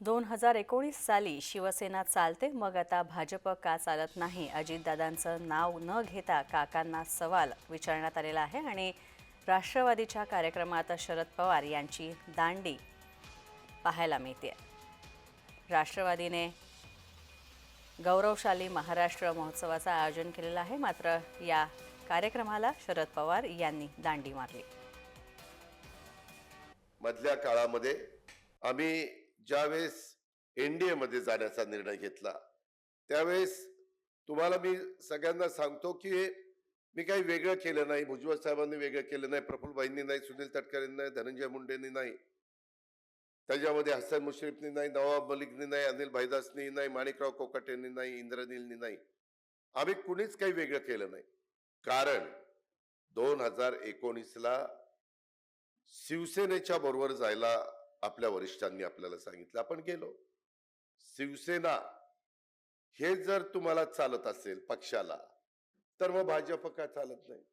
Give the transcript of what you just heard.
दोन हजार एकोणीस साली शिवसेना चालते मग आता भाजप का चालत नाही? अजितदादांचं नाव न घेता काकांना सवाल विचारण्यात आलेला आहे आणि राष्ट्रवादीच्या कार्यक्रमात शरद पवार यांची दांडी पाहायला मिळते राष्ट्रवादीने गौरवशाली महाराष्ट्र महोत्सवाचं आयोजन केलेलं आहे. मात्र या कार्यक्रमाला शरद पवार यांनी दांडी मारली. मधल्या काळामध्ये आम्ही ज्यावेळेस एनडीए मध्ये जाण्याचा निर्णय घेतला त्यावेळेस तुम्हाला मी सगळ्यांना सांगतो की मी काही वेगळं केलं नाही. भुजबळ साहेबांनी वेगळं केलं नाही. प्रफुल्लबाईंनी नाही. सुनील तटकरेंनी नाही. धनंजय मुंडेंनी नाही. त्याच्यामध्ये हसन मुश्रीफनी नाही. नवाब मलिकनी नाही. अनिल भाईदासनी नाही. माणिकराव कोकाटेंनी नाही. इंद्रनीलनी नाही. आम्ही कुणीच काही वेगळं केलं नाही. कारण दोन हजार एकोणीसला शिवसेनेच्या बरोबर जायला आपल्या वरिष्ठांनी आपल्याला सांगितलं. आपण गेलो. शिवसेना हे जर तुम्हाला चालत असेल पक्षाला तर मग भाजप का चालत नाही?